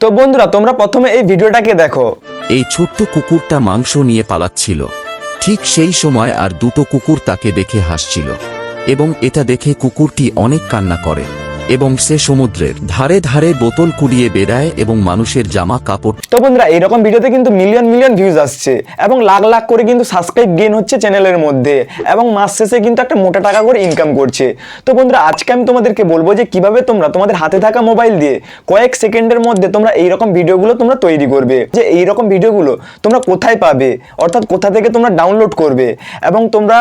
তো বন্ধুরা, তোমরা প্রথমে এই ভিডিওটাকে দেখো। এই ছোট্ট কুকুরটা মাংস নিয়ে পালাচ্ছিল। ঠিক সেই সময় আর দুটো কুকুর তাকে দেখে হাসছিল। এবং এটা দেখে কুকুরটি অনেক কান্না করে। এবং সে সমুদ্রের ধারে ধারে বোতল কুড়িয়ে বেড়ায় এবং মানুষের জামা কাপড় তো বন্ধুরা, এইরকম ভিডিওতে কিন্তু মিলিয়ন মিলিয়ন ভিউজ আসছে এবং লাখ লাখ করে কিন্তু সাবস্ক্রাইব গেন হচ্ছে চ্যানেলের মধ্যে এবং মাস শেষে কিন্তু একটা মোটা টাকা করে ইনকাম করছে। তো বন্ধুরা, আজকে আমি তোমাদেরকে বলব যে কীভাবে তোমরা তোমাদের হাতে থাকা মোবাইল দিয়ে কয়েক সেকেন্ডের মধ্যে তোমরা এইরকম ভিডিওগুলো তোমরা তৈরি করবে। যে এইরকম ভিডিওগুলো তোমরা কোথায় পাবে? অর্থাৎ কোথা থেকে তোমরা ডাউনলোড করবে? এবং তোমরা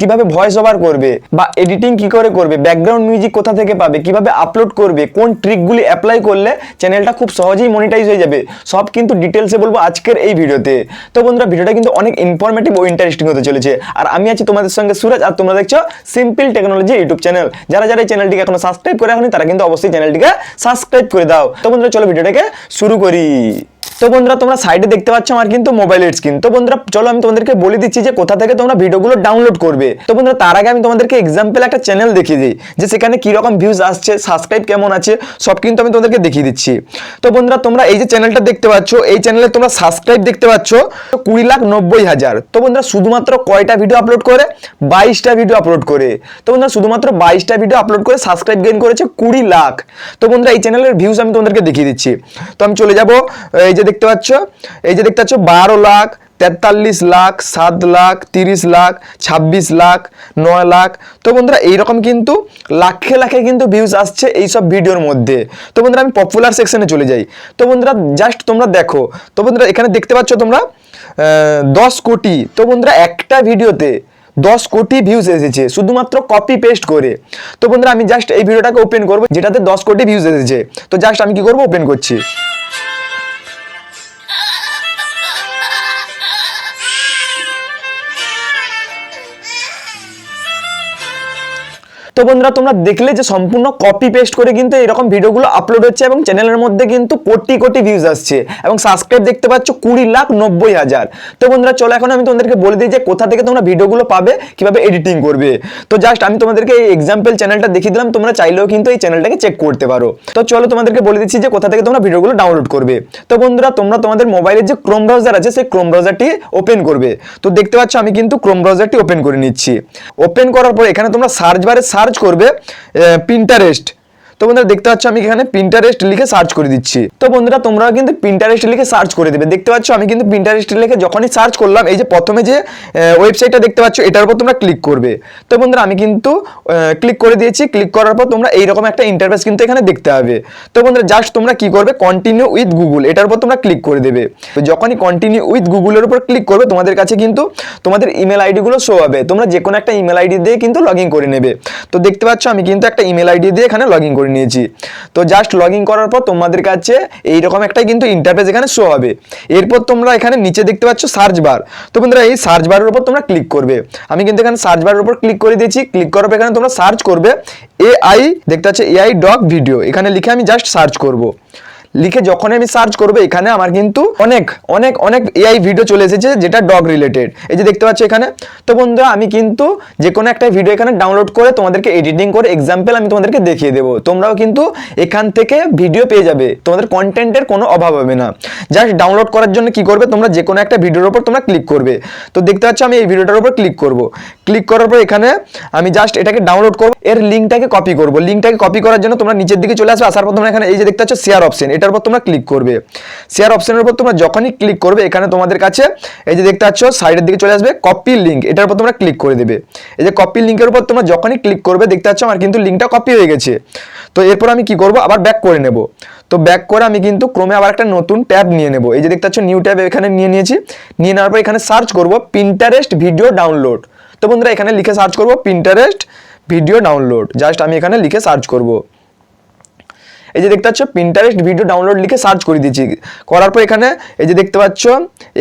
কীভাবে ভয়েস ওভার করবে? বা এডিটিং কি করে করবে? ব্যাকগ্রাউন্ড মিউজিক কোথা থেকে পাবে? কীভাবে আপলোড করবে, কোন ট্রিকগুলি অ্যাপ্লাই করলে চ্যানেলটা খুব সহজেই মনিটাইজ হয়ে যাবে, সব কিন্তু ডিটেলসে বলব আজকের এই ভিডিওতে। তো বন্ধুরা, ভিডিওটা কিন্তু অনেক ইনফরমেটিভ ও ইন্টারেস্টিং হতে চলেছে। আর আমি আছি তোমাদের সঙ্গে সুরজ, আর তোমরা দেখছ সিম্পল টেকনোলজি ইউটিউব চ্যানেল যারা যারা এই চ্যানেলটিকে এখনও সাবস্ক্রাইব করে রাখেনি, তারা কিন্তু অবশ্যই চ্যানেলটিকে সাবস্ক্রাইব করে দাও। তো বন্ধুরা, চলো ভিডিওটাকে শুরু করি। তো বন্ধুরা, তোমরা সাইডে দেখতে পাচ্ছ আমার কিন্তু মোবাইলের স্ক্রিন তো বন্ধুরা, চলো আমি তোমাদেরকে বলে দিচ্ছি যে কোথা থেকে তোমরা ভিডিওগুলো ডাউনলোড করবে। তো বন্ধুরা, তার আগে আমি তোমাদেরকে এক্সাম্পল একটা চ্যানেল দেখিয়ে দিই, যে সেখানে কি রকম ভিউজ আসছে সাবস্ক্রাইব কেমন আছে, সব কিন্তু আমি তোমাদেরকে দেখিয়ে দিচ্ছি। তো বন্ধুরা, তোমরা এই যে চ্যানেলটা দেখতে পাচ্ছ, এই চ্যানেলে তোমরা সাবস্ক্রাইব দেখতে পাচ্ছ কুড়ি লাখ নব্বই হাজার। তো বন্ধুরা, শুধুমাত্র কয়টা ভিডিও আপলোড করে? বাইশটা ভিডিও আপলোড করে। তো বন্ধুরা, শুধুমাত্র বাইশটা ভিডিও আপলোড করে সাবস্ক্রাইব গেইন করেছে কুড়ি লাখ। তো বন্ধুরা, এই চ্যানেলের ভিউজ আমি তোমাদেরকে দেখিয়ে দিচ্ছি। তো আমি চলে যাব, এই যে দেখতে পাচ্ছ, এই যে দেখতে পাচ্ছ, বারো লাখ, তেতাল্লিশ লাখ, সাত লাখ, তিরিশ লাখ, ছাব্বিশ লাখ, নয় লাখ। তো বন্ধুরা, এইরকম কিন্তু লাখে লাখে কিন্তু ভিউজ আসছে এই সব ভিডিওর মধ্যে। তো বন্ধুরা, আমি পপুলার সেকশনে চলে যাই। তো বন্ধুরা জাস্ট তোমরা দেখো। তো বন্ধুরা, এখানে দেখতে পাচ্ছ তোমরা দশ কোটি। তো বন্ধুরা, একটা ভিডিওতে দশ কোটি ভিউজ এসেছে, শুধুমাত্র কপি পেস্ট করে। তো বন্ধুরা, আমি জাস্ট এই ভিডিওটাকে ওপেন করব, যেটাতে দশ কোটি ভিউজ এসেছে। তো জাস্ট আমি কি করব? ওপেন করছি। তো বন্ধুরা, তোমরা দেখলে যে সম্পূর্ণ কপি পেস্ট করে কিন্তু এরকম ভিডিওগুলো আপলোড হচ্ছে এবং চ্যানেলের মধ্যে কিন্তু কোটি কোটি ভিউজ আসছে এবং সাবস্ক্রাইব দেখতে পাচ্ছ কুড়ি লাখ নব্বই হাজার। তো বন্ধুরা, চলো এখন আমি তোমাদেরকে বলে দিই যে কোথা থেকে তোমরা ভিডিওগুলো পাবে, কীভাবে এডিটিং করবে। তো জাস্ট আমি তোমাদেরকে এই এক্সাম্পল চ্যানেলটা দেখিয়ে দিলাম, তোমরা চাইলেও কিন্তু এই চ্যানেলটাকে চেক করতে পারো। তো চলো তোমাদেরকে বলে দিচ্ছি যে কোথা থেকে তোমরা ভিডিওগুলো ডাউনলোড করবে। তো বন্ধুরা, তোমরা তোমাদের মোবাইলের যে ক্রোম ব্রাউজার আছে, সেই ক্রোম ব্রাউজারটি ওপেন করবে। তো দেখতে পাচ্ছ আমি কিন্তু ক্রোম ব্রাউজারটি ওপেন করে নিচ্ছি। ওপেন করার পর এখানে তোমরা সার্চ বারে সার্চ করবে পিন্টারেস্ট তো বন্ধুরা দেখতে পাচ্ছ আমি এখানে প্রিন্টারেস্ট লিখে সার্চ করে দিচ্ছি। তো বন্ধুরা তোমরাও কিন্তু পিন্টারেস্ট লিখে সার্চ করে দেবে। দেখতে পাচ্ছ আমি কিন্তু পিন্টারেস্ট লিখে যখনই সার্চ করলাম, এই যে প্রথমে যে ওয়েবসাইটটা দেখতে পাচ্ছ, এটার উপর তোমরা ক্লিক করবে। তো বন্ধুরা আমি কিন্তু ক্লিক করে দিয়েছি। ক্লিক করার পর তোমরা এইরকম একটা ইন্টারফেস কিন্তু এখানে দেখতে হবে তো বন্ধুরা জাস্ট তোমরা কি করবে? কন্টিনিউ উইথ গুগল এটার উপর তোমরা ক্লিক করে দেবে। তো যখনই কন্টিনিউ উইথ গুগলের উপর ক্লিক করবে, তোমাদের কাছে কিন্তু তোমাদের ইমেল আইডিগুলো শো হবে। তোমরা যে কোনো একটা ইমেল আইডি দিয়ে কিন্তু লগ করে নেবে। তো দেখতে পাচ্ছ আমি কিন্তু একটা ইমেল আইডি দিয়ে এখানে লগ ইন করে নিয়েছি। তো জাস্ট লগ ইন করার পর তোমাদের কাছে এইরকম একটাই কিন্তু ইন্টারফেস এখানে শো হবে। এরপর তোমরা এখানে নিচে দেখতে পাচ্ছ সার্চ বার তো বন্ধুরা, এই সার্চ বারের উপর তোমরা ক্লিক করবে। আমি কিন্তু এখানে সার্চ বারের উপর ক্লিক করে দিয়েছি। ক্লিক করার পর এখানে তোমরা সার্চ করবে এআই দেখতে পাচ্ছ এআই ডক ভিডিও এখানে লিখে আমি জাস্ট সার্চ করব। লিখে যখনই আমি সার্চ করব, এখানে আমার কিন্তু অনেক অনেক অনেক এআই ভিডিও চলে এসেছে যেটা ডগ রিলেটেড এই যে দেখতে পাচ্ছ এখানে? তো বন্ধুরা, আমি কিন্তু যে কোনো একটা ভিডিও এখানে ডাউনলোড করে তোমাদেরকে এডিটিং করে এক্সাম্পল আমি তোমাদেরকে দেখিয়ে দেবো। তোমরাও কিন্তু এখান থেকে ভিডিও পেয়ে যাবে। তোমাদের কন্টেন্টের কোনো অভাব হবে না। জাস্ট ডাউনলোড করার জন্য কি করবে? তোমরা যে কোনো একটা ভিডিওর উপর তোমরা ক্লিক করবে। তো দেখতে পাচ্ছ আমি এই ভিডিওটার উপর ক্লিক করব। ক্লিক করার পর এখানে আমি জাস্ট এটাকে ডাউনলোড করব এর লিঙ্কটাকে কপি করব। লিঙ্কটাকে কপি করার জন্য তোমরা নিচের দিকে চলে আসবে। আসার পর তোমরা এখানে এই যে দেখতে পাচ্ছ শেয়ার অপশন এটার উপর তোমরা ক্লিক করবে। শেয়ার অপশনের উপর তোমরা যখনই ক্লিক করবে, এখানে তোমাদের কাছে এই যে দেখতে পাচ্ছ সাইডের দিকে চলে আসবে কপি লিঙ্ক এটার উপর তোমরা ক্লিক করে দেবে। এই যে কপি লিঙ্কের উপর তোমরা যখনই ক্লিক করবে, দেখতে পাচ্ছ আমার কিন্তু লিঙ্কটা কপি হয়ে গেছে। তো এরপর আমি কি করব? আবার ব্যাক করে নেব। তো ব্যাক করে আমি কিন্তু ক্রমে আবার একটা নতুন ট্যাব নিয়ে নেব। এই যে দেখতে পাচ্ছ নিউ ট্যাব এখানে নিয়ে নিয়েছি। নিয়ে নেওয়ার পর এখানে সার্চ করব পিন্টারেস্ট ভিডিও ডাউনলোড তো বন্ধুরা, এখানে লিখে সার্চ করব পিন্টারেস্ট ভিডিও ডাউনলোড জাস্ট আমি এখানে লিখে সার্চ করব। এই যে দেখতে পাচ্ছ পিন্টারেস্ট ভিডিও ডাউনলোড লিখে সার্চ করে দিয়েছি। করার পর এখানে এই যে দেখতে পাচ্ছ,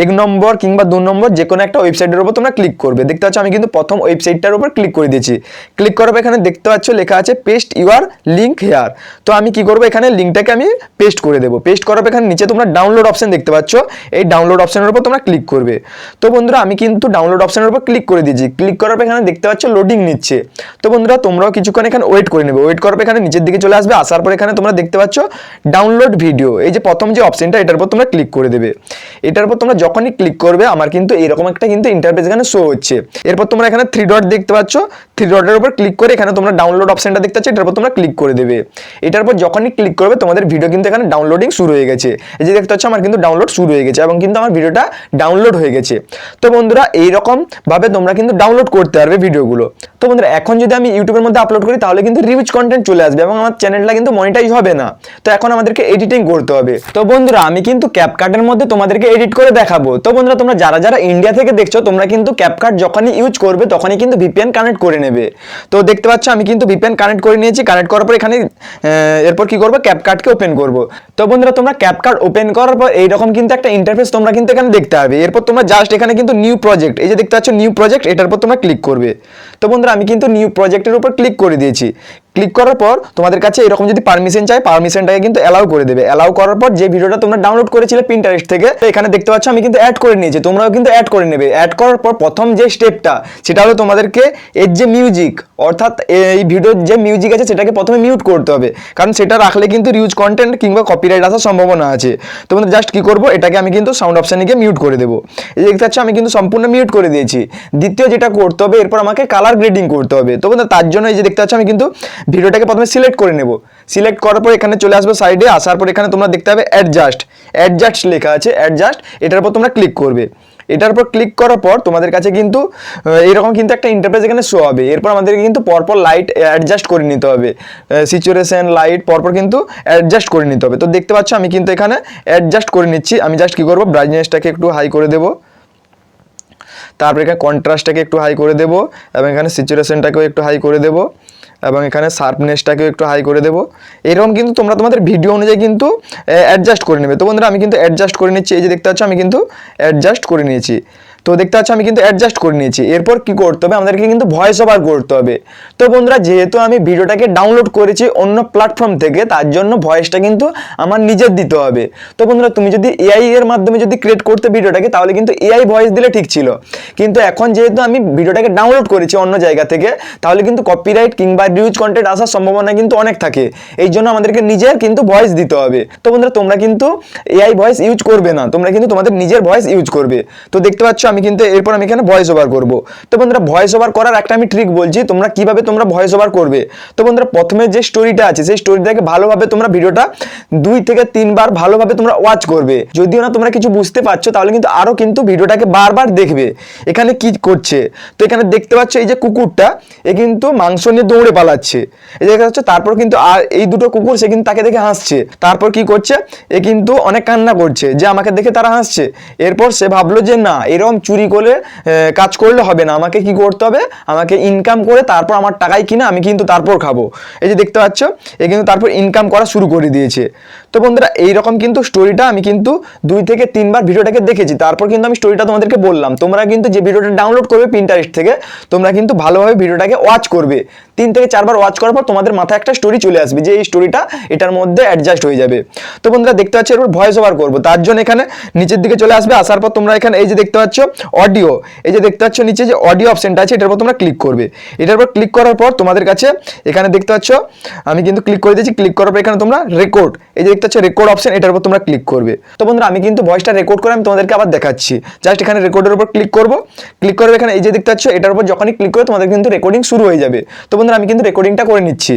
এক নম্বর কিংবা দু নম্বর যে কোনো একটা ওয়েবসাইটের উপর তোমরা ক্লিক করবে। দেখতে পাচ্ছ, আমি কিন্তু প্রথম ওয়েবসাইটটার উপর ক্লিক করে দিয়েছি। ক্লিক করার পর এখানে দেখতে পাচ্ছ, লেখা আছে পেস্ট ইউর লিঙ্ক হেয়ার তো আমি কি করব, এখানে লিঙ্কটাকে আমি পেস্ট করে দেবো। পেস্ট করার পর এখানে নিচে তোমরা ডাউনলোড অপশন দেখতে পাচ্ছ। এই ডাউনলোড অপশনের উপর তোমরা ক্লিক করবে। তো বন্ধুরা, আমি কিন্তু ডাউনলোড অপশনের উপর ক্লিক করে দিয়েছি। ক্লিক করার পর এখানে দেখতে পাচ্ছ লোডিং নিচ্ছে। তো বন্ধুরা, তোমরাও কিছুক্ষণ এখানে ওয়েট করে নেবে। ওয়েট করার পর এখানে নিচের দিকে চলে আসবে। আসার পর এখানে তোমরা দেখতে পাচ্ছ? ডাউনলোড ভিডিও এই যে প্রথম যে অপশনটা এটার উপর তোমরা ক্লিক করে দেবে। এটার উপর তোমরা যখনই ক্লিক করবে, আমার কিন্তু এরকম একটা কিন্তু ইন্টারফেস এখানে শো হচ্ছে। এরপর তোমরা এখানে থ্রি ডট দেখতে পাচ্ছ। থ্রি ডটের উপর ক্লিক করে এখানে তোমরা ডাউনলোড অপশনটা দেখতে পাচ্ছ। এটার উপর তোমরা ক্লিক করে দেবে। এটার উপর যখনই ক্লিক করবে, তোমাদের ভিডিও কিন্তু এখানে ডাউনলোডিং শুরু হয়ে গেছে। এই যে দেখতে পাচ্ছ, আমার কিন্তু ডাউনলোড শুরু হয়ে গেছে এবং কিন্তু আমার ভিডিওটা ডাউনলোড হয়ে গেছে। তো বন্ধুরা, এইরকম ভাবে তোমরা কিন্তু ডাউনলোড করতে পারবে ভিডিওগুলো তো বন্ধুরা, এখন যদি আমি ইউটিউবের মধ্যে আপলোড করি, তাহলে কিন্তু রিউজ কন্টেন্ট চলে আসবে এবং আমার চ্যানেলটা কিন্তু মনিটাইজ হবে। না। তো এখন আমাদেরকে এডিটিং করতে হবে। তো বন্ধুরা, আমি কিন্তু ক্যাপকার্টের মধ্যে তোমাদেরকে এডিট করে দেখাবো। তো বন্ধুরা, তোমরা যারা যারা ইন্ডিয়া থেকে দেখছ, তোমরা কিন্তু ক্যাপকার্ট যখনই ইউজ করবে, তখনই কিন্তু ভিপিএন কানেক্ট করে নেবে। তো দেখতে পাচ্ছ, আমি কিন্তু ভিপিএন কানেক্ট করে নিয়েছি। কানেক্ট করার পর এখানে এরপর কি করব? ক্যাপকার্টকে ওপেন করব। তো বন্ধুরা, তোমরা ক্যাপকার্ট ওপেন করার পর এইরকম কিন্তু একটা ইন্টারফেস তোমরা কিন্তু এখানে দেখতে হবে এরপর তোমরা জাস্ট এখানে কিন্তু নিউ প্রজেক্ট এই যে দেখতে পাচ্ছ নিউ প্রজেক্ট এটার উপর তোমরা ক্লিক করবে। তো বন্ধুরা, আমি কিন্তু নিউ প্রজেক্টের উপর ক্লিক করে দিয়েছি। ক্লিক করার পর তোমাদের কাছে এরকম যদি পারমিশন চাই পারমিশনটাকে কিন্তু অ্যালাউ করে দেবে। অ্যালাউ করার পর যে ভিডিওটা তোমরা ডাউনলোড করেছিলে পিন্টারেস্ট থেকে, তো এখানে দেখতে পাচ্ছ আমি কিন্তু অ্যাড করে নিয়েছি। তোমরাও কিন্তু অ্যাড করে নেবে। অ্যাড করার পর প্রথম যে স্টেপটা সেটা হলো তোমাদেরকে এর যে মিউজিক অর্থাৎ এই ভিডিওর যে মিউজিক আছে, সেটাকে প্রথমে মিউট করতে হবে। কারণ সেটা রাখলে কিন্তু রিউজ কন্টেন্ট কিংবা কপিরাইট আসার সম্ভাবনা আছে। তোমাদের জাস্ট কি করব? এটাকে আমি কিন্তু সাউন্ড অপশানে গিয়ে মিউট করে দেবো। এই দেখতে পাচ্ছ, আমি কিন্তু সম্পূর্ণ মিউট করে দিয়েছি। দ্বিতীয় যেটা করতে হবে, এরপর আমাকে কালার গ্রেডিং করতে হবে। তো তার জন্য এই যে দেখতে পাচ্ছ, আমি কিন্তু ভিডিওটাকে প্রথমে সিলেক্ট করে নেব। সিলেক্ট করার পর এখানে চলে আসবে সাইডে, আসার পর এখানে তোমরা দেখতে হবে অ্যাডজাস্ট অ্যাডজাস্ট লেখা আছে অ্যাডজাস্ট এটার উপর তোমরা ক্লিক করবে। এটার উপর ক্লিক করার পর তোমাদের কাছে কিন্তু এরকম কিন্তু একটা ইন্টারফেস এখানে শো হবে। এরপর আমাদেরকে কিন্তু পরপর লাইট অ্যাডজাস্ট করে নিতে হবে। সিচুয়েশন লাইট পরপর কিন্তু অ্যাডজাস্ট করে নিতে হবে। তো দেখতে পাচ্ছ আমি কিন্তু এখানে অ্যাডজাস্ট করে নিচ্ছি। আমি জাস্ট কি করব? ব্রাইটনেসটাকে একটু হাই করে দেবো। তারপর এখানে কন্ট্রাস্টটাকে একটু হাই করে দেবো এবং এখানে সিচুয়েশনটাকেও একটু হাই করে দেবো। এবং এখানে শার্পনেসটাকেও একটু হাই করে দেবো। এরকম কিন্তু তোমরা তোমাদের ভিডিও অনুযায়ী কিন্তু অ্যাডজাস্ট করে নেবে। তো বন্ধুরা, আমি কিন্তু অ্যাডজাস্ট করে নিচ্ছি। এই যে দেখতে পাচ্ছ, আমি কিন্তু অ্যাডজাস্ট করে নিয়েছি। তো দেখতে পাচ্ছ, আমি কিন্তু অ্যাডজাস্ট করে নিয়েছি। এরপর কি করতে হবে? আমাদেরকে কিন্তু ভয়েস ওভার করতে হবে। তো বন্ধুরা, যেহেতু আমি ভিডিওটাকে ডাউনলোড করেছি অন্য প্ল্যাটফর্ম থেকে, তার জন্য ভয়েসটা কিন্তু আমার নিজের দিতে হবে। তো বন্ধুরা, তুমি যদি এআই এর মাধ্যমে যদি ক্রিয়েট করতে ভিডিওটাকে, তাহলে কিন্তু এআই ভয়েস দিলে ঠিক ছিল। কিন্তু এখন যেহেতু আমি ভিডিওটাকে ডাউনলোড করেছি অন্য জায়গা থেকে, তাহলে কিন্তু কপিরাইট কিংবা রিউজ কন্টেন্ট আসার সম্ভাবনা কিন্তু অনেক থাকে। এই জন্য আমাদেরকে নিজের কিন্তু ভয়েস দিতে হবে। তো বন্ধুরা, তোমরা কিন্তু এআই ভয়েস ইউজ করবে না। তোমরা কিন্তু তোমাদের নিজের ভয়েস ইউজ করবে। তো দেখতে পাচ্ছ আমি কিন্তু এরপর আমি এখানে ভয়েস ওভার করব। তো বন্ধুরা ভয়েস ওভার করার একটা আমি ট্রিক বলছি, তোমরা কীভাবে তোমরা ভয়েস ওভার করবে? তো বন্ধুরা, প্রথমে যে স্টোরিটা আছে, সেই স্টোরিটাকে ভালোভাবে তোমরা ভিডিওটা দুই থেকে তিনবার ভালোভাবে তোমরা ওয়াচ করবে। যদিও না তোমরা কিছু বুঝতে পারছ, তাহলে কিন্তু আরও কিন্তু ভিডিওটাকে বারবার দেখবে। এখানে কি করছে? তো এখানে দেখতে পাচ্ছ এই যে কুকুরটা, এ কিন্তু মাংস নিয়ে দৌড়ে পালাচ্ছে। এই দেখা যাচ্ছে তারপর কিন্তু আর এই দুটো কুকুর, সে কিন্তু তাকে দেখে হাসছে। তারপর কি করছে? এ কিন্তু অনেক কান্না করছে, যে আমাকে দেখে তারা হাসছে। এরপর সে ভাবলো যে না এরকম চুরি করে কাজ করলে হবে না। আমাকে কি করতে হবে? আমাকে ইনকাম করে তারপর আমার টাকায় কিনে আমি কিন্তু তারপর খাব। এই যে দেখতে পাচ্ছ, এ কিন্তু তারপর ইনকাম করা শুরু করে দিয়েছে। তো বন্ধুরা, এইরকম কিন্তু স্টোরিটা আমি কিন্তু দুই থেকে তিনবার ভিডিওটাকে দেখেছি। তারপর কিন্তু আমি স্টোরিটা তোমাদেরকে বললাম। তোমরা কিন্তু যে ভিডিওটা ডাউনলোড করবে প্রিন্টারেস্ট থেকে, তোমরা কিন্তু ভালোভাবে ভিডিওটাকে ওয়াচ করবে। তিন থেকে চারবার ওয়াচ করার পর তোমাদের মাথায় একটা স্টোরি চলে আসবে যে এই স্টোরিটা এটার মধ্যে অ্যাডজাস্ট হয়ে যাবে। তো বন্ধুরা, দেখতে পাচ্ছ এরপর ভয়েস ওভার করব। তার জন্য এখানে নিচের দিকে চলে আসবে। আসার পর তোমরা এখানে এই যে দেখতে পাচ্ছ অডিও এই যে দেখতে পাচ্ছ নিচে যে অডিও অপশনটা আছে, এটার উপর তোমরা ক্লিক করবে। এটার উপর ক্লিক করার পর তোমাদের কাছে এখানে দেখতে পাচ্ছ, আমি কিন্তু ক্লিক করে দিয়েছি ক্লিক করার পর এখানে তোমরা রেকর্ড এই যে দেখতে পাচ্ছ রেকর্ড অপশন এটার উপর তোমরা ক্লিক করবে। তো বন্ধুরা, আমি কিন্তু ভয়েসটা রেকর্ড করে আমি তোমাদেরকে আবার দেখাচ্ছি। জাস্ট এখানে রেকর্ডের উপর ক্লিক করব। ক্লিক করবে এখানে এই যে দেখতে পাচ্ছ, এটার উপর যখনই ক্লিক করে তোমাদের কিন্তু রেকর্ডিং শুরু হয়ে যাবে। তো বন্ধুরা, আমি কিন্তু রেকর্ডিংটা করে নিচ্ছি।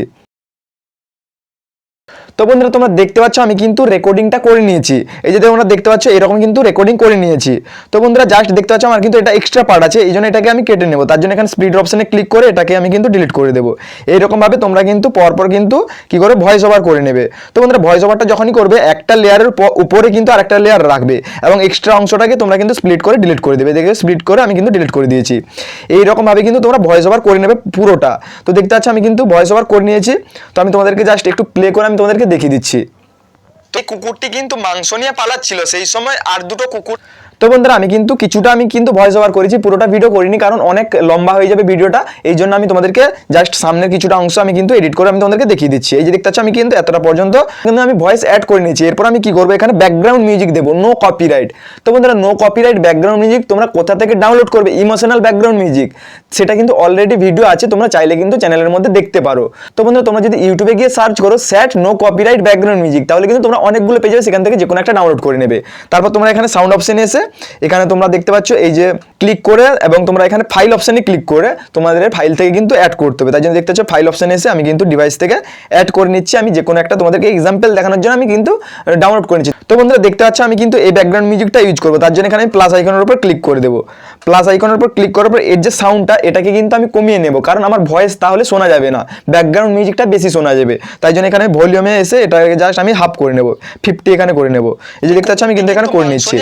তো বন্ধুরা, তোমরা দেখতে পাচ্ছ, আমি কিন্তু রেকর্ডিংটা করে নিয়েছি। এই যে তোমরা দেখতে পাচ্ছ, এরকম কিন্তু রেকর্ডিং করে নিয়েছি। তো বন্ধুরা জাস্ট দেখতে পাচ্ছ, আমার কিন্তু এটা এক্সট্রা পার্ট আছে, এই জন্য এটাকে আমি কেটে নেব। তার জন্য এখানে স্পিড অপশনে ক্লিক করে এটাকে আমি কিন্তু ডিলিট করে দেবো। এইরকম ভাবে তোমরা কিন্তু পরপর কিন্তু কি করে ভয়েস ওভার করে নেবে। তো বন্ধুরা ভয়েস ওভারটা যখনই করবে, একটা লেয়ারের উপরে কিন্তু আরেকটা লেয়ার রাখবে এবং এক্সট্রা অংশটাকে তোমরা কিন্তু স্প্লিট করে ডিলিট করে দেবে। দেখে স্প্লিট করে আমি কিন্তু ডিলিট করে দিয়েছি। এইরকম ভাবে কিন্তু তোমরা ভয়েস ওভার করে নেবে পুরোটা। তো দেখতে পাচ্ছ, আমি কিন্তু ভয়েস ওভার করে নিয়েছি। তো আমি তোমাদেরকে জাস্ট একটু প্লে করে আমি তোমাদেরকে দেখিয়ে দিচ্ছি। এই কুকুরটি কিন্তু মাংস নিয়ে পালাচ্ছিল। সেই সময় আর দুটো কুকুর তো বন্ধুরা, আমি কিন্তু কিছুটা আমি কিন্তু ভয়েস ওভার করেছি, পুরোটা ভিডিও করিনি, কারণ অনেক লম্বা হয়ে যাবে ভিডিওটা, এই জন্য আমি তোমাদেরকে জাস্ট সামনের কিছুটা অংশ আমি কিন্তু এডিট করে আমি তোমাদেরকে দেখিয়ে দিচ্ছি। এই যে দেখতে পাচ্ছ, আমি কিন্তু এতটা পর্যন্ত কিন্তু আমি ভয়েস অ্যাড করে নিয়েছি। এরপর আমি কি করব, এখানে ব্যাকগ্রাউন্ড মিউজিক দেবো নো কপিরাইট তো বন্ধুরা নো কপিরাইট ব্যাকগ্রাউন্ড মিউজিক তোমরা কোথা থেকে ডাউনলোড করবে? ইমোশনাল ব্যাকগ্রাউন্ড মিউজিক সেটা কিন্তু অলরেডি ভিডিও আছে, তোমরা চাইলে কিন্তু চ্যানেলের মধ্যে দেখতে পারো। তো বন্ধুরা, তোমরা যদি ইউটিউবে গিয়ে সার্চ করো স্যাট নো কপিরাইট ব্যাকগ্রাউন্ড মিউজিক তাহলে কিন্তু তোমরা অনেকগুলো পেয়ে যাবে সেখান থেকে যে কোনো একটা ডাউনলোড করে নেবে। তারপর তোমরা এখানে সাউন্ড অপশনে এসে এখানে তোমরা দেখতে পাচ্ছ, এই যে ক্লিক করে এবং তোমরা এখানে ফাইল অপশানে ক্লিক করে তোমাদের ফাইল থেকে কিন্তু অ্যাড করতে হবে। তাই জন্য দেখতে পাচ্ছ ফাইল অপশানে এসে আমি কিন্তু ডিভাইস থেকে অ্যাড করে নিচ্ছি। আমি যে কোনো একটা তোমাদেরকে এক্সাম্পল দেখানোর জন্য আমি কিন্তু ডাউনলোড করে নিচ্ছি। তো বন্ধুরা দেখতে পাচ্ছ, আমি কিন্তু এই ব্যাকগ্রাউন্ড মিউজিকটা ইউজ করব। তার জন্য এখানে আমি প্লাস আইকনের উপর ক্লিক করে দেবো। প্লাস আইকনের উপর ক্লিক করার পর এর যে সাউন্ডটা এটাকে কিন্তু আমি কমিয়ে নেব। কারণ আমার ভয়েস তাহলে শোনা যাবে না। ব্যাকগ্রাউন্ড মিউজিকটা বেশি শোনা যাবে। তাই জন্য এখানে ভলিউমে এসে এটাকে জাস্ট আমি হাফ করে নেব। ফিফটি এখানে করে নেব। এই যে দেখতে পাচ্ছ আমি কিন্তু এখানে করে নিচ্ছি।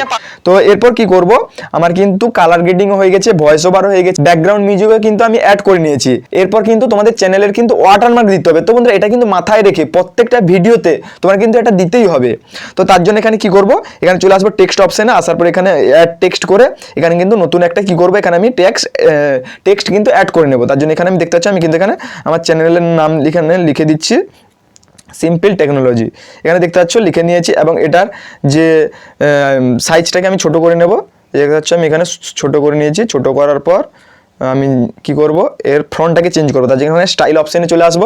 তো এরপর কি করব? আমার কিন্তু কালার গ্রেডিং হয়ে গেছে ভয়েস ওভার হয়ে গেছে ব্যাকগ্রাউন্ড মিউজিকও কিন্তু আমি অ্যাড করে নিয়েছি। এরপর কিন্তু তোমাদের চ্যানেলের কিন্তু ওয়াটারমার্ক দিতে হবে। তো বন্ধুরা এটা কিন্তু মাথায় রেখে প্রত্যেকটা ভিডিওতে তোমার কিন্তু এটা দিতেই হবে। তো তার জন্য এখানে কি করব? এখানে চলে আসব টেক্সট অপশনে আসার পর এখানে অ্যাড টেক্সট করে এখানে কিন্তু নতুন একটা কি করব? এখানে আমি টেক্সট টেক্সট কিন্তু অ্যাড করে নেব। তার জন্য এখানে আমি দেখতে পাচ্ছি, আমি কিন্তু এখানে আমার চ্যানেলের নাম এখানে লিখে দিচ্ছি সিম্পল টেকনোলজি এখানে দেখতে পাচ্ছ, লিখে নিয়েছি এবং এটার যে সাইজটাকে আমি ছোট করে নেব। দেখতে পাচ্ছ, আমি এখানে ছোট করে নিয়েছি। ছোট করার পর আমি কি করব? এর ফ্রন্টটাকে চেঞ্জ করব। তার জন্য এখানে স্টাইল অপশানে চলে আসব।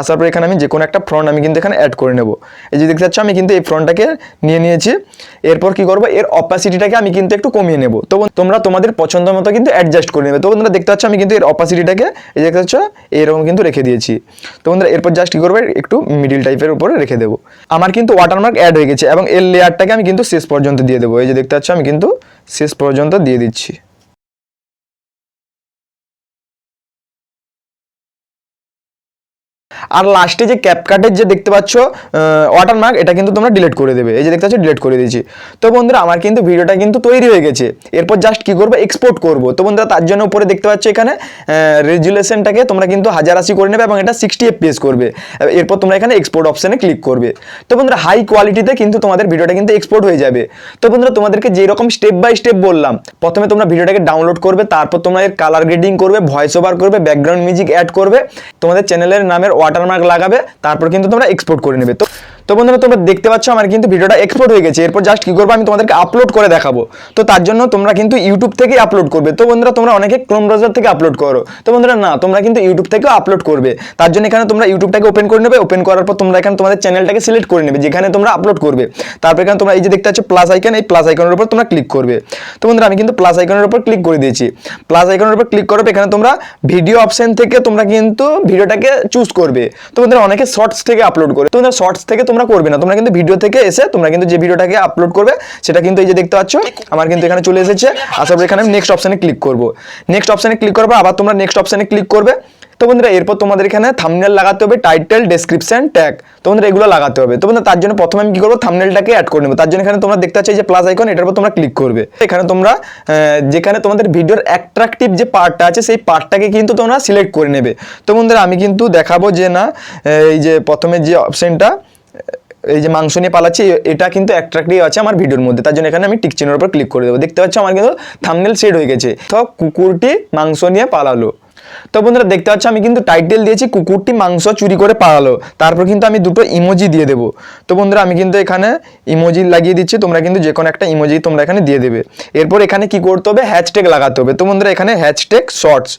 আসার পর এখানে আমি যে কোনো একটা ফ্রন্ট আমি কিন্তু এখানে অ্যাড করে নেব। এই যে দেখতে আমি কিন্তু এই ফ্রন্টটাকে নিয়ে নিয়েছি। এরপর কি করব? এর অপাসিটিটাকে আমি কিন্তু একটু কমিয়ে নেব। তো তোমরা তোমাদের পছন্দ মতো কিন্তু অ্যাডজাস্ট করে নেবে। তো বন্ধুরা, দেখতে পাচ্ছ, আমি কিন্তু এর অপাসিটিটাকে এই দেখতে পাচ্ছ, এরকম কিন্তু রেখে দিয়েছি। তো বন্ধুরা, এরপর জাস্ট কী করবে? একটু মিডিল টাইপের উপরে রেখে দেবো। আমার কিন্তু ওয়াটারমার্ক অ্যাড হয়ে গেছে এবং এর লেয়ারটাকে আমি কিন্তু শেষ পর্যন্ত দিয়ে দেবো। এই যে দেখতে পাচ্ছ, আমি কিন্তু শেষ পর্যন্ত দিয়ে দিচ্ছি। আর লাস্টে যে ক্যাপকাটের যে দেখতে পাচ্ছ ওয়াটারমার্ক এটা কিন্তু তোমরা ডিলিট করে দেবে। এই যে দেখতে পাচ্ছ ডিলিট করে দিয়েছি। তো বন্ধুরা, আমার কিন্তু ভিডিওটা কিন্তু তৈরি হয়ে গেছে। এরপর জাস্ট কী করব? এক্সপোর্ট করব। তো বন্ধুরা, তার জন্য উপরে দেখতে পাচ্ছ এখানে রেজুলেশনটাকে তোমরা কিন্তু হাজার আশি করে নেবে এবং এটা সিক্সটি এফপিএস করবে। এরপর তোমরা এখানে এক্সপোর্ট অপশানে ক্লিক করবে। তো বন্ধুরা হাই কোয়ালিটিতে কিন্তু তোমাদের ভিডিওটা কিন্তু এক্সপোর্ট হয়ে যাবে। তো বন্ধুরা, তোমাদেরকে যেরকম স্টেপ বাই স্টেপ বললাম, প্রথমে তোমরা ভিডিওটাকে ডাউনলোড করবে, তারপর তোমরা এর কালার গ্রেডিং করবে ভয়েস ওভার করবে ব্যাকগ্রাউন্ড মিউজিক অ্যাড করবে। তোমাদের চ্যানেলের নামের ওয়াটারমার্ক লাগাবে তারপর কিন্তু তোমরা এক্সপোর্ট করে নেবে। তো তো বন্ধুরা, তোমরা দেখতে পাচ্ছ আমার কিন্তু ভিডিওটা এক্সপোর্ট হয়ে গেছে। এরপর জাস্ট কি করব আমি তোমাদেরকে আপলোড করে দেখাবো। তো তার জন্য তোমরা কিন্তু ইউটিউব থেকে আপলোড করবে। তো বন্ধুরা, তোমরা অনেকে ক্রোম ব্রাউজার থেকে আপলোড করো। তো বন্ধুরা, না, তোমরা কিন্তু ইউটিউব থেকেও আপলোড করবে। তার জন্য এখানে তোমরা ইউটিউবটাকে ওপেন করে নেবে। ওপেন করার পর তোমরা এখানে তোমাদের চ্যানেলটাকে সিলেক্ট করে নেবে, যেখানে তোমরা আপলোড করবে। তারপর এখানে তোমরা এই যে দেখতে পাচ্ছ প্লাস আইকন এই প্লাস আইকনের উপর তোমরা ক্লিক করবে। তো বন্ধুরা, আমি কিন্তু প্লাস আইকনের উপর ক্লিক করে দিয়েছি। প্লাস আইকনের উপর ক্লিক করবে এখানে তোমরা ভিডিও অপশন থেকে তোমরা কিন্তু ভিডিওটাকে চুজ করবে। তো বন্ধুরা, অনেকে শর্টস থেকে আপলোড করে। তো তোমরা শর্টস থেকে তোমরা করবে না। তোমরা কিন্তু ভিডিও থেকে এসে তোমরা কিন্তু যে ভিডিওটাকে আপলোড করবে, সেটা কিন্তু এই যে দেখতে পাচ্ছ, আমার কিন্তু এখানে চলে এসেছে। আসার পর এখানে নেক্সট অপশানে ক্লিক করব। নেক্সট অপশানে ক্লিক করব আবার তোমরা নেক্সট অপশানে ক্লিক করবে। তো বন্ধুরা, এরপর তোমাদের এখানে থামনেল লাগাতে হবে টাইটেল ডেসক্রিপশন ট্যাগ তো বন্ধুরা, এগুলো লাগাতে হবে। তো বন্ধুরা, তার জন্য প্রথমে আমি কি করব? থামনেলটাকে অ্যাড করে নেব। তার জন্য এখানে তোমরা দেখতে পাচ্ছ যে প্লাস আইকন এটার উপর তোমরা ক্লিক করবে। এখানে তোমরা যেখানে তোমাদের ভিডিওর অ্যাট্রাকটিভ যে পার্টটা আছে, সেই পার্টটাকে কিন্তু তোমরা সিলেক্ট করে নেবে। তো বন্ধুরা, আমি কিন্তু দেখাবো যে না এই যে প্রথমে যে অপশনটা এই যে মাংস নিয়ে পালাচ্ছি, এটা কিন্তু অ্যাট্রাক্টিভ আছে আমার ভিডিওর মধ্যে। তার জন্য এখানে আমি টিক চিহ্নের উপর ক্লিক করে দেবো। দেখতে পাচ্ছ আমার কিন্তু থামনেল সেট হয়ে গেছে। তো কুকুরটি মাংস নিয়ে পালালো। তো বন্ধুরা, দেখতে পাচ্ছ আমি কিন্তু টাইটেল দিয়েছি, কুকুরটি মাংস চুরি করে পালালো। তারপর কিন্তু আমি দুটো ইমোজি দিয়ে দেবো। তো বন্ধুরা, আমি কিন্তু এখানে ইমোজি লাগিয়ে দিচ্ছি। তোমরা কিন্তু যে কোনো একটা ইমোজি তোমরা এখানে দিয়ে দেবে। এরপর এখানে কি করতে হবে? হ্যাশট্যাগ লাগাতে হবে। তো বন্ধুরা, এখানে হ্যাশট্যাগ শর্টস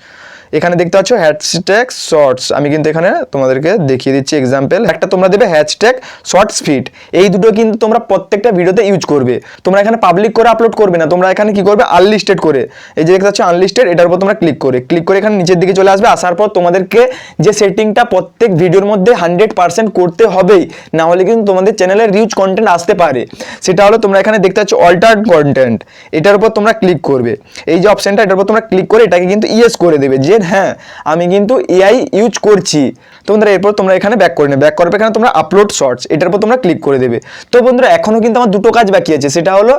এখানে দেখতে পাচ্ছ হ্যাশট্যাগ শর্টস। আমি কিন্তু এখানে তোমাদেরকে দেখিয়ে দিচ্ছি এক্সাম্পল একটা তোমরা দেবে হ্যাশট্যাগ শর্টস ফিট। এই দুটো কিন্তু তোমরা প্রত্যেকটা ভিডিওতে ইউজ করবে। তোমরা এখানে পাবলিক করে আপলোড করবে না। তোমরা এখানে কি করবে? আনলিস্টেড করে। এই যে দেখতে পাচ্ছ আনলিস্টেড এটার উপর তোমরা ক্লিক করে। ক্লিক করে এখানে নিচের দিকে চলে আসবে। আসার পর তোমাদেরকে যে সেটিংটা প্রত্যেক ভিডিওর মধ্যে হান্ড্রেড পার্সেন্ট করতে হবেই, না হলে কিন্তু তোমাদের চ্যানেলে রিউজ কন্টেন্ট আসতে পারে। সেটা হলো তোমরা এখানে দেখতে পাচ্ছ অল্টার কন্টেন্ট এটার উপর তোমরা ক্লিক করবে। এই যে অপশনটা এটার উপর তোমরা ক্লিক করে এটাকে কিন্তু ইয়েস করে দেবে। যে হ্যাঁ আমি কিন্তু এআই ইউজ করছি। তো বন্ধুরা, এরপর তোমরা এখানে ব্যাক করে নেবে। ব্যাক পর এখানে তোমরা আপলোড শর্টস এটার উপর তোমরা ক্লিক করে দেবে। তো বন্ধুরা, এখনও কিন্তু আমার দুটো কাজ বাকি আছে। সেটা হলো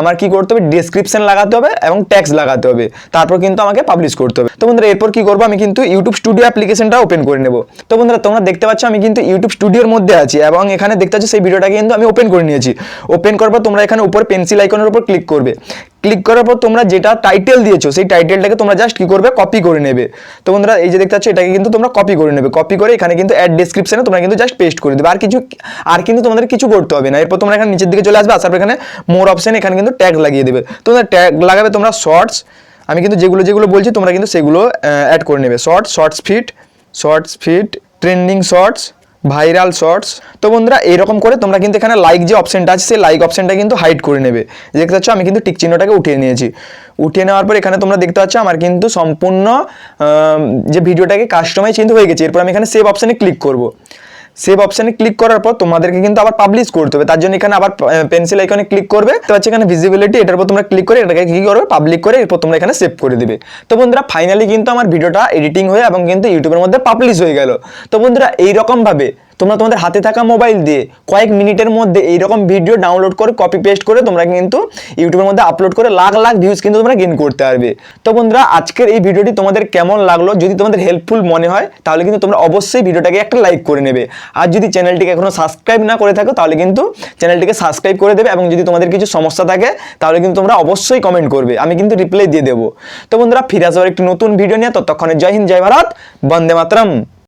আমার কি করতে হবে? ডেসক্রিপশন লাগাতে হবে এবং ট্যাক্স লাগাতে হবে। তারপর কিন্তু আমাকে পাবলিশ করতে হবে। তো বন্ধুরা, এরপর কি করব? আমি কিন্তু ইউটিউব স্টুডিও অ্যাপ্লিকেশনটা ওপেন করে নেব। তো বন্ধুরা, তোমরা দেখতে পাচ্ছ আমি কিন্তু ইউটিউব স্টুডিওর মধ্যে আছি এবং এখানে দেখতে পাচ্ছ সেই ভিডিওটা কিন্তু আমি ওপেন করে নিয়েছি। ওপেন করার পর তোমরা এখানে উপর পেন্সিল আইকনের উপর ক্লিক করবে। ক্লিক করার পর তোমরা যেটা টাইটেল দিয়েছ, সেই টাইটেলটাকে তোমরা জাস্ট কি করবে? কপি করে নেবে। তো বন্ধুরা, এই যে দেখতে পাচ্ছ, এটাকে কিন্তু তোমরা কপি করে নেবে। কপি করে এখানে কিন্তু অ্যাড ডেসক্রিপশনে তোমরা কিন্তু জাস্ট পেস্ট করে দেবে। আর কিছু, আর কিন্তু তোমাদের কিছু করতে হবে না। এরপর তোমরা এখানে নিচের দিকে চলে আসবে, আসার পর এখানে মোর অপশান এখানে কিন্তু ট্যাগ লাগিয়ে দেবে। তোমরা ট্যাগ লাগাবে তোমরা শর্টস আমি কিন্তু যেগুলো যেগুলো বলছি, তোমরা কিন্তু সেগুলো অ্যাড করে নেবে। Shorts shorts fit shorts fit trending shorts viral shorts. তো বন্ধুরা, এরকম করে তোমরা কিন্তু এখানে লাইক যে অপশানটা আছে, সেই লাইক অপশনটা কিন্তু হাইড করে নেবে। দেখতে পাচ্ছ, আমি কিন্তু টিক চিহ্নটাকে উঠিয়ে নিয়েছি। উঠিয়ে নেওয়ার পর এখানে তোমরা দেখতে পাচ্ছ, আমার কিন্তু সম্পূর্ণ যে ভিডিওটাকে কাস্টমাইজ কিন্তু হয়ে গেছে। এরপর আমি এখানে সেভ অপশানে ক্লিক করব। সেভ অপশনে ক্লিক করার পর তোমাদেরকে কিন্তু আবার পাবলিশ করতে হবে। তার জন্য এখানে আবার পেন্সিল আইকনে ক্লিক করবে। তো হচ্ছে এখানে ভিজিবিলিটি এটার উপর তোমরা ক্লিক করে এটাকে কী করবে? পাবলিক করে এরপর তোমরা এখানে সেভ করে দিবে। তো বন্ধুরা ফাইনালি কিন্তু আমার ভিডিওটা এডিটিং হয়ে এবং কিন্তু ইউটিউবের মধ্যে পাবলিশ হয়ে গেল। তো বন্ধুরা এইরকম ভাবে তোমরা তোমাদের হাতে থাকা মোবাইল দিয়ে কয়েক মিনিটের মধ্যে এইরকম ভিডিও ডাউনলোড করে কপি পেস্ট করে তোমরা কিন্তু ইউটিউবের মধ্যে আপলোড করে লাখ লাখ ভিউজ কিন্তু তোমরা গেন করতে পারবে। তো বন্ধুরা, আজকের এই ভিডিওটি তোমাদের কেমন লাগল? যদি তোমাদের হেল্পফুল মনে হয়, তাহলে কিন্তু তোমরা অবশ্যই ভিডিওটাকে একটা লাইক করে নেবে। আর যদি চ্যানেলটিকে এখনও সাবস্ক্রাইব না করে থাকো, তাহলে কিন্তু চ্যানেলটিকে সাবস্ক্রাইব করে দেবে এবং যদি তোমাদের কিছু সমস্যা থাকে, তাহলে কিন্তু তোমরা অবশ্যই কমেন্ট করবে। আমি কিন্তু রিপ্লাই দিয়ে দেবো। তো বন্ধুরা, ফিরে আসবার একটি নতুন ভিডিও নিয়ে। ততক্ষণে জয় হিন্দ, জয় ভারত। বন্দে মাতরম।